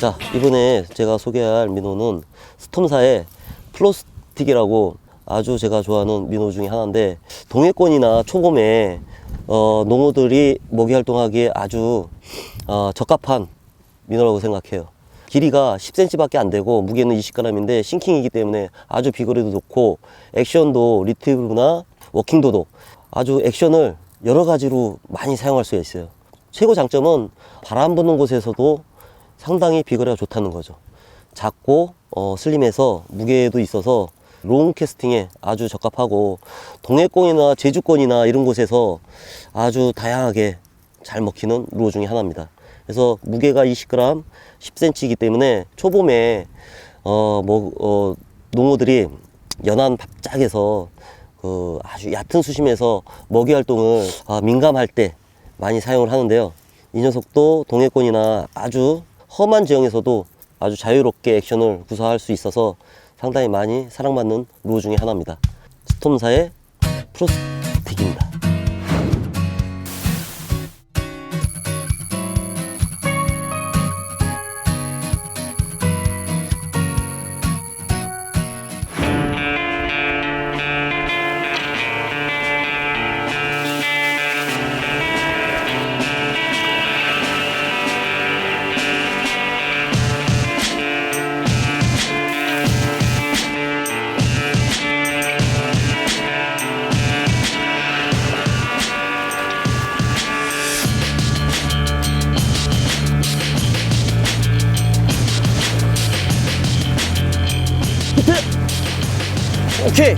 자 이번에 제가 소개할 민호는 스톰사의 플로스틱이라고 아주 제가 좋아하는 민호 중에 하나인데 동해권이나 초봄에 어, 농어들이 먹이 활동하기에 아주 어, 적합한 민호라고 생각해요. 길이가 10cm밖에 안 되고 무게는 20g인데 싱킹이기 때문에 아주 비거리도 좋고 액션도 리트브나 워킹도도 아주 액션을 여러 가지로 많이 사용할 수가 있어요. 최고 장점은 바람 부는 곳에서도 상당히 비거리가 좋다는 거죠. 작고 어, 슬림해서 무게도 있어서 롱 캐스팅에 아주 적합하고 동해권이나 제주권이나 이런 곳에서 아주 다양하게 잘 먹히는 루어 중에 하나입니다. 그래서 무게가 20g, 10cm이기 때문에 초봄에 어, 뭐, 어, 농어들이 연한 밥짝에서 그 아주 얕은 수심에서 먹이 활동을 아, 민감할 때 많이 사용을 하는데요. 이 녀석도 동해권이나 아주 험한 지형에서도 아주 자유롭게 액션을 구사할 수 있어서 상당히 많이 사랑받는 루어 중에 하나입니다. 스톰사의 프로스틱입니다. Okay.